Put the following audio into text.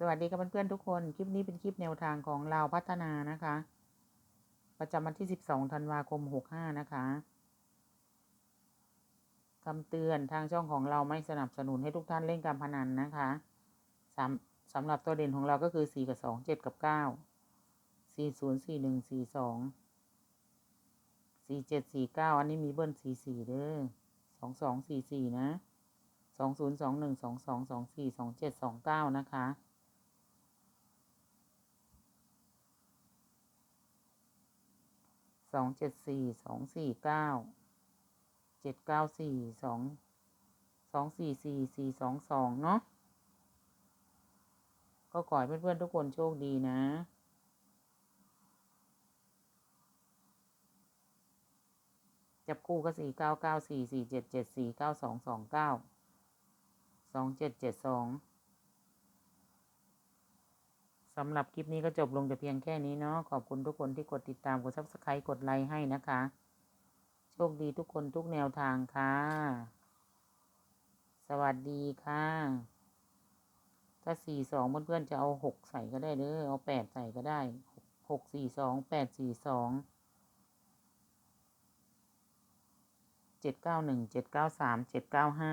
สวัสดีครับเพื่อนๆทุกคน คลิปนี้เป็นคลิปแนวทางของเราพัฒนานะคะ ประจำวันที่ 12 ธันวาคม 65 นะคะคำเตือนทางช่องของเราไม่สนับสนุนให้ทุกท่านเล่นการพนันนะคะสำสำหรับตัวเด่นของเราก็คือ 4 กับ 2 7 กับ 9 4 0 4 1 4 2 4 7 4 9 อันนี้มีเบิ้ล4 4เด้อ2 2 4 4 นะ 2 0 2 1 2 2 2 4 2 7 2 9 นะคะ สองเจ็ดสี่สองสี่เก้าเจ็ดเก้าสี่สองสองสี่สี่สี่สองสองเนาะก็ขอให้เพื่อนๆทุกคนโชคดีนะจับคู่ก็สี่เก้าเก้าสี่สี่เจ็ดเจ็ดสี่เก้าสองสองเก้าสองเจ็ดเจ็ดสอง สำหรับคลิปนี้ก็จบลงแต่เพียงแค่นี้เนาะขอบคุณทุกคนที่กดติดตามกด subscribe กดไลค์ให้นะคะ โชคดีทุกคนทุกแนวทางค่ะ สวัสดีค่ะ ถ้าสี่สองเพื่อนๆจะเอาหกใส่ก็ได้เด้อเอาแปดใส่ก็ได้หกสี่สองแปดสี่สองเจ็ดเก้าหนึ่งเจ็ดเก้าสามเจ็ดเก้าห้า